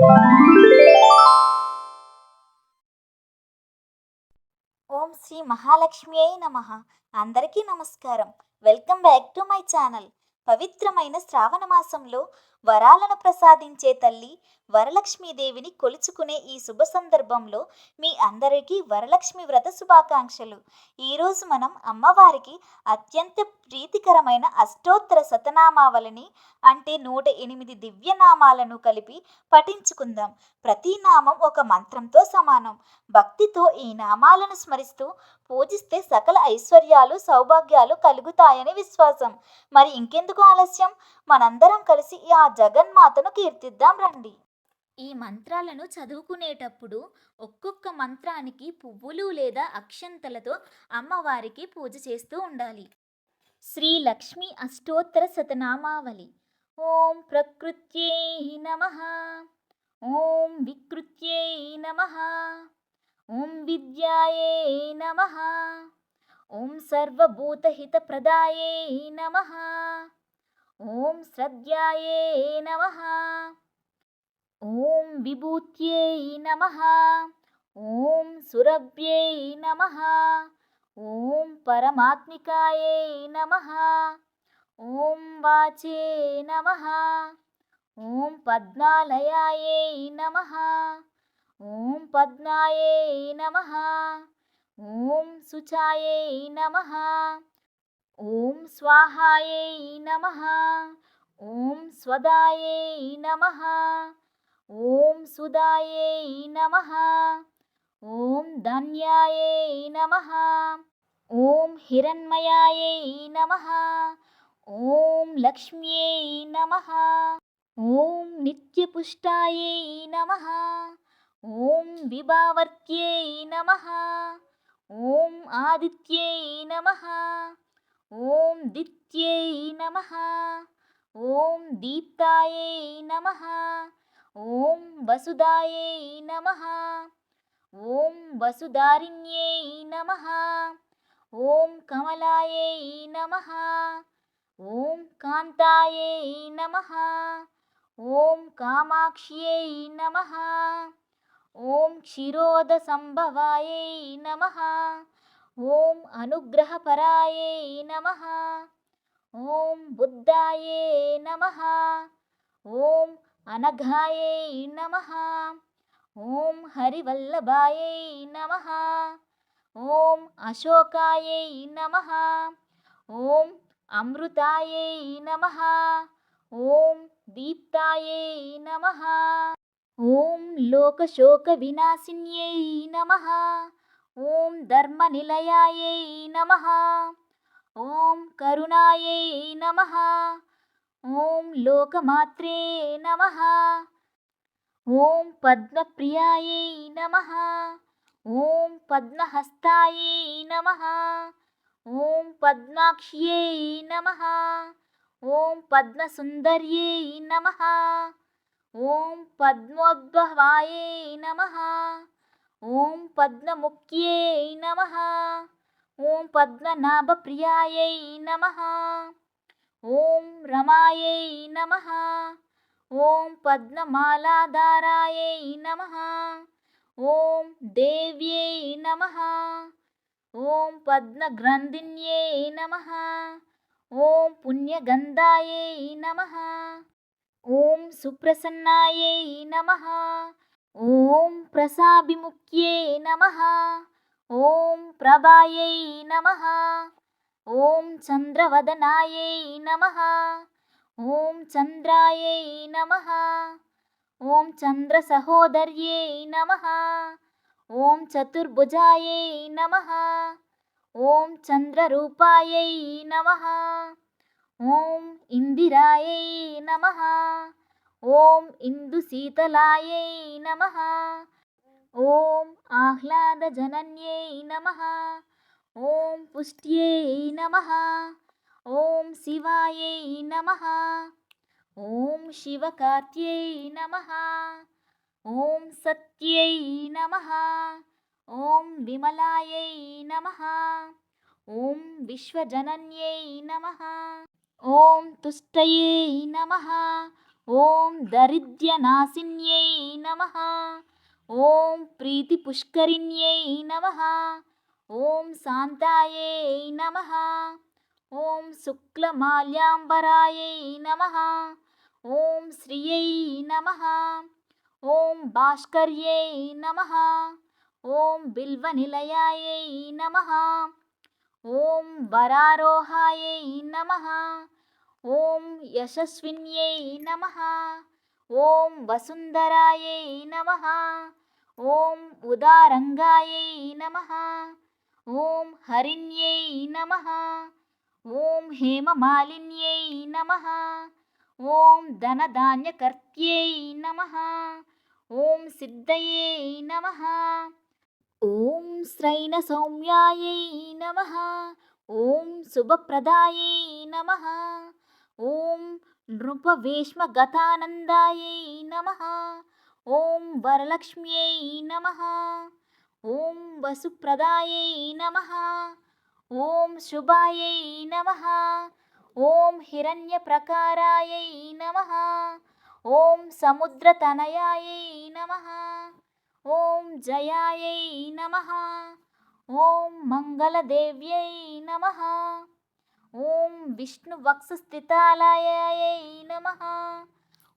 ఓం శ్రీ మహాలక్ష్మి అయి నమ. అందరికీ నమస్కారం. Welcome back to my channel. పవిత్రమైన శ్రావణ మాసంలో వరాలను ప్రసాదించే తల్లి వరలక్ష్మీదేవిని కొలుచుకునే ఈ శుభ సందర్భంలో మీ అందరికీ వరలక్ష్మి వ్రత శుభాకాంక్షలు. ఈరోజు మనం అమ్మవారికి అత్యంత ప్రీతికరమైన అష్టోత్తర శతనామావళిని అంటే నూట ఎనిమిది దివ్యనామాలను కలిపి పఠించుకుందాం. ప్రతి నామం ఒక మంత్రంతో సమానం. భక్తితో ఈ నామాలను స్మరిస్తూ పూజిస్తే సకల ఐశ్వర్యాలు సౌభాగ్యాలు కలుగుతాయని విశ్వాసం. మరి ఇంకెందుకు ఆలస్యం? మనందరం కలిసి ఆ జగన్మాతను కీర్తిద్దాం రండి. ఈ మంత్రాలను చదువుకునేటప్పుడు ఒక్కొక్క మంత్రానికి పువ్వులు లేదా అక్షంతలతో అమ్మవారికి పూజ చేస్తూ ఉండాలి. శ్రీ లక్ష్మి అష్టోత్తర శతనామావళి. ఓం ప్రకృత్యై నమ. ఓం వికృత్యై నమ. ఓం విద్యాయే నమ. ఓం సర్వభూతహితప్రదాయే నమ. ఓం శ్రద్ధాయే నమ. ఓం విభూత్యై నమ. ఓం సురభ్యై నమ. ఓం పరమాత్మికాయే నమ. ఓం వాచే నమ. ఓం పద్మాలయాయే నమ. ఓం పద్మాయే నమ. ఓం శుచాయే నమ. ఓం స్వాహాయే నమ. ఓం స్వదాయే నమ. ఓం సుదాయే నమ. ఓం ధన్యాయే నమ. ఓం హిరణ్మయాయే నమ. ఓం లక్ష్మ్యై నమ. ఓం నిత్యపుష్టాయే నమ. ఓం విభావర్త్యై నమ. ఓం ఆదిత్యై నమ. ఓం దిత్యై నమ. ఓం దీప్తాయై నమ. ఓం వసుదాయై నమ. ఓం వసుదారిణ్యై నమ. ఓం కమలాయై నమ. ఓం కాంతాయై నమ. ఓం కామాక్ష్యై నమ. ఓం క్షిరోద సంభవాయై నమ. ఓం అనుగ్రహపరాయే నమ. ఓం బుద్ధాయే నమ. ఓం అనఘాయే నమ. ఓం హరివల్లభాయే నమ. ఓం అశోకాయే నమ. ఓం అమృతాయే నమ. ఓం దీప్తాయే నమ. ఓం లోకశోక వినాశిన్యై నమ. ఓం ధర్మనిలయాయై నమ. ఓం కరుణాయై నమ. ఓం లోకమాత్రే నమ. ఓం పద్మప్రియాయై నమ. ఓం పద్మహస్తాయై నమ. ఓం పద్మాక్ష్యై నమ. ఓం పద్మసుందర్యై నమ. ఓం పద్మోద్భవాయై నమ. ఓం పద్మముఖ్యై నమ. ఓం పద్మనాభప్రియాయై నమ. ఓం రమాయై నమ. ఓం పద్మమాలాధారాయై నమ. ఓం దేవ్యై నమ. ఓం పద్మగ్రంథిన్యై నమ. ఓం పుణ్యగంధాయై నమ. ఓం సుప్రసన్నాయై నమ. ఓం ప్రసాభిముఖ్యే నమ. ఓం ప్రభాయై నమ. ఓం చంద్రవదనాయై నమ. ఓం చంద్రాయై నమ. ఓం చంద్రసహోదర్యై నమ. ఓం చతుర్భుజాయై నమ. ఓం చంద్రరూపాయై నమ. ఓం ఇందిరాయై నమ. ఓం ఇందు శీతలాయై నమ. ఓం ఆహ్లాదజనన్యై నమ. ఓం పుష్ట్యై నమ. ఓం శివాయై నమ. ఓం శివకార్త్యై నమ. ఓం సత్యై నమ. ఓం విమలాయై నమ. ఓం విశ్వజనన్యై నమ. ఓం తుష్టయై నమ. ఓం దరిద్ర్యనాశిన్యై నమ. ఓం ప్రీతి పుష్కరిణ్యై నమ. ఓం శాంతాయై నమ. ఓం శుక్లమాల్యాంబరాయై నమ. ఓం శ్రియై నమ. ఓం భాస్కర్యై నమ. ఓం బిల్వనిలయాయై నమ. ఓం వరారోహాయై నమ. ఓం యశస్విన్యై నమ. ఓం వసుంధరాయై నమ. ఓం ఉదారంగాయై నమ. ఓం హరిణ్యై నమ. ఓం హేమమాలిన్యై నమ. ఓం ధనధాన్యకర్త్యై నమ. ఓం సిద్ధయే నమ. ఓం శ్రైన సౌమ్యాయై నమ. ఓం శుభప్రదాయై నమ. ఓం నృపవేష్మగతానందాయై నమ. ఓం వరలక్ష్మ్యై నమ. ఓం వసుప్రదాయై నమ. ఓం శుభాయై నమ. ఓం హిరణ్యప్రకారాయై నమ. ఓం సముద్రతనయాయై నమ. ఓం జయాయై నమ. ఓం మంగళదేవ్యై నమ. ఓం విష్ణు విష్ణువక్షస్థితాలయాయై నమ.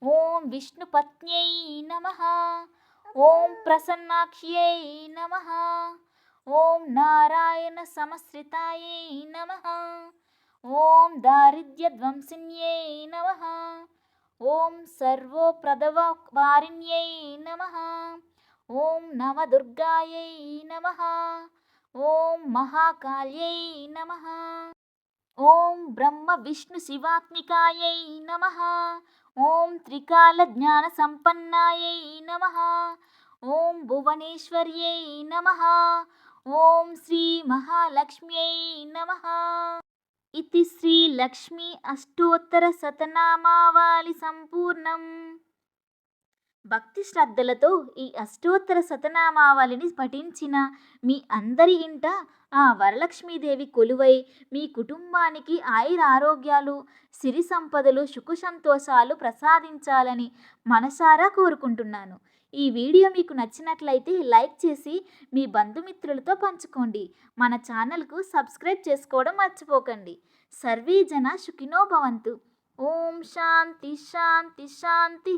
ఓం విష్ణు పత్న్యై నమ. ఓం ప్రసన్నాక్ష్యై నమ. ఓం నారాయణ సమశ్రితాయై నమ. ఓం దారిద్ర్యధ్వంసిన్యై నమ. ఓం సర్వోప్రదవారిణ్యై నమ. ఓం నవదుర్గాయై నమ. ఓం మహాకాళ్యై నమ. ఓం బ్రహ్మ విష్ణు శివాత్మికాయై నమ. ఓం త్రికాల జ్ఞాన సంపన్నాయై నమ. ఓం భువనేశ్వర్యై నమ. ఓం శ్రీ మహాలక్ష్మ్యై నమ. ఇది శ్రీ లక్ష్మీ అష్టోత్తర శతనామావళి సంపూర్ణం. భక్తి శ్రద్ధలతో ఈ అష్టోత్తర శతనామావళిని పఠించిన మీ అందరి ఇంట ఆ వరలక్ష్మీదేవి కొలువై మీ కుటుంబానికి ఆయుర ఆరోగ్యాలు సిరి సంపదలు సుఖ సంతోషాలు ప్రసాదించాలని మనసారా కోరుకుంటున్నాను. ఈ వీడియో మీకు నచ్చినట్లయితే లైక్ చేసి మీ బంధుమిత్రులతో పంచుకోండి. మన ఛానల్కు సబ్స్క్రైబ్ చేసుకోవడం మర్చిపోకండి. సర్వీ జన సుఖినో భవంతు. ఓం శాంతి శాంతి శాంతి